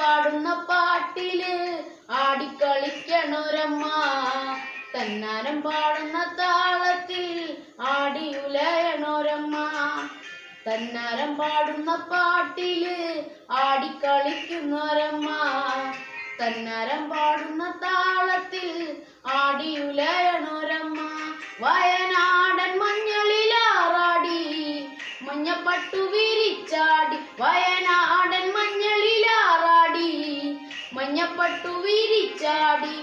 പാടുന്ന പാട്ടിൽ ആടിക്കളിക്കണൊരമ്മ. തന്നാരം പാടുന്ന താളത്തിൽ ആടി ഉലയണോരമ്മ. തന്നാരം പാടുന്ന പാട്ടിൽ ആടിക്കളിക്കുന്നൊരമ്മ. തന്നാരം വിരിച്ചാടി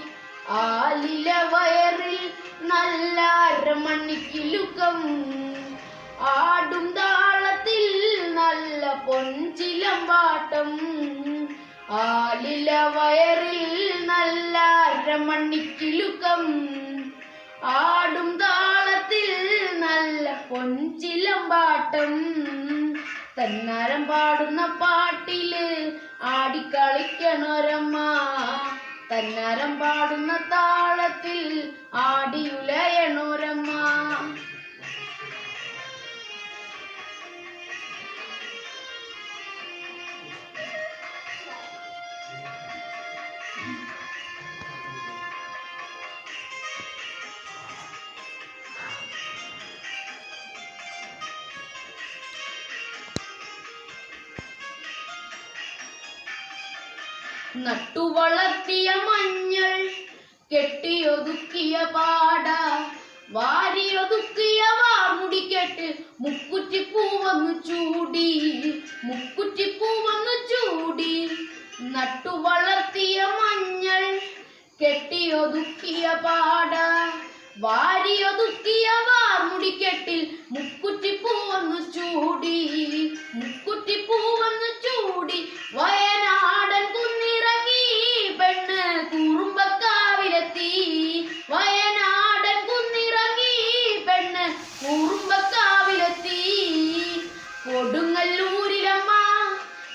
ആലില വയറിൽ നല്ല അരമണിക്കിലുക്കം. ആടും താളത്തിൽ നല്ല പൊൻചിലമ്പാട്ടം ആലില വയറിൽ നല്ല അരമണിക്കിലുക്കം. ആടും താളത്തിൽ നല്ല പൊൻചിലമ്പാട്ടം തന്നാരം പാടുന്ന പാട്ടിൽ ആടിക്കളിക്കണൊരമ്മ. തന്നാരം പാടുന്ന താളത്തിൽ ആടിയുലയണൊരമ്മ നട്ടുവളർത്തിയ മഞ്ഞൾ കെട്ടിയൊതുക്കിയ പാട വാരിയൊതുക്കിയ വാർമുടിക്കെട്ട് മുക്കുറ്റിപ്പൂവന്നു ചൂടി മുക്കുറ്റിപ്പൂവന്നു ചൂടി. നട്ടു വളർത്തിയ മഞ്ഞൾ കെട്ടിയൊതുക്കിയ പാട വാരിയൊതുക്കിയ വാർമുടിക്കെട്ടിൽ മുക്കുറ്റിപ്പൂവന്നു ചൂടി കൊടുങ്ങല്ലൂരിലമ്മ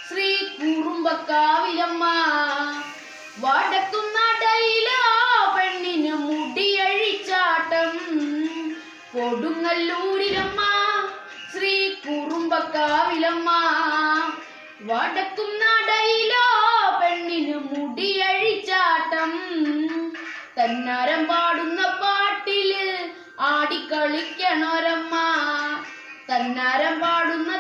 ശ്രീ കുറുമ്പക്കാവിലമ്മ. വടക്കും നടയിലോ പെണ്ണിന് മുടിയഴിച്ചാട്ടം. കൊടുങ്ങല്ലൂരിലമ്മ ശ്രീ കുറുമ്പക്കാവിലമ്മ. വടക്കും നടയിലോ പെണ്ണിന് മുടിയഴിച്ചാട്ടം. തന്നാരം പാടുന്ന പാട്ടിൽ ആടിക്കളിക്കണോരമ്മ. തന്നാരം പാടുന്ന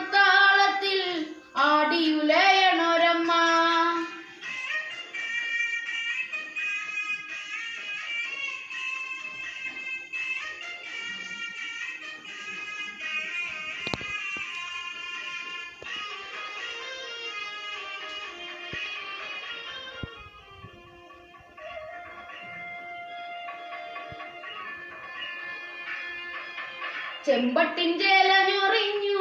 ചെമ്പട്ടിൻ ചേലഞ്ഞൊറിഞ്ഞു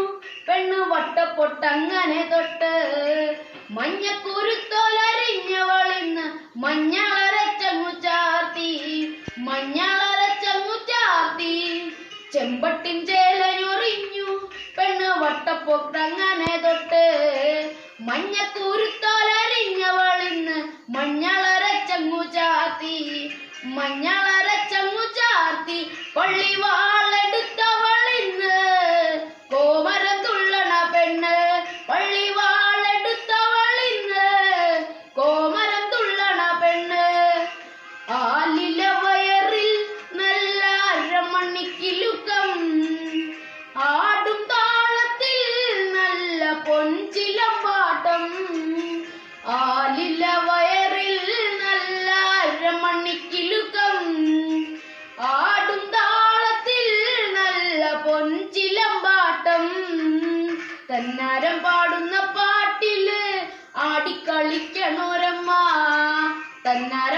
പെണ്ണ് വട്ടപ്പൊട്ടങ്ങനെ തൊട്ട്. മഞ്ഞക്കുരുത്തോലരിഞ്ഞവളിന്ന് മഞ്ഞളരച്ചങ്ങു ചാർത്തി. മഞ്ഞളരച്ചങ്ങു ചാർത്തി. ചെമ്പട്ടിൻ ചേലഞ്ഞൊറിഞ്ഞു പെണ്ണ് വട്ടപ്പൊട്ടങ്ങനെ തൊട്ട്. മഞ്ഞക്കുരുത്തോലരിഞ്ഞവളിന്ന് മഞ്ഞളരച്ചങ്ങു ചാർത്തി. മഞ്ഞളരച്ചങ്ങു കന്നാരം പാടുന്ന പാട്ടിൽ ആടിക്കളിക്കണോരമ്മ. തന്നാര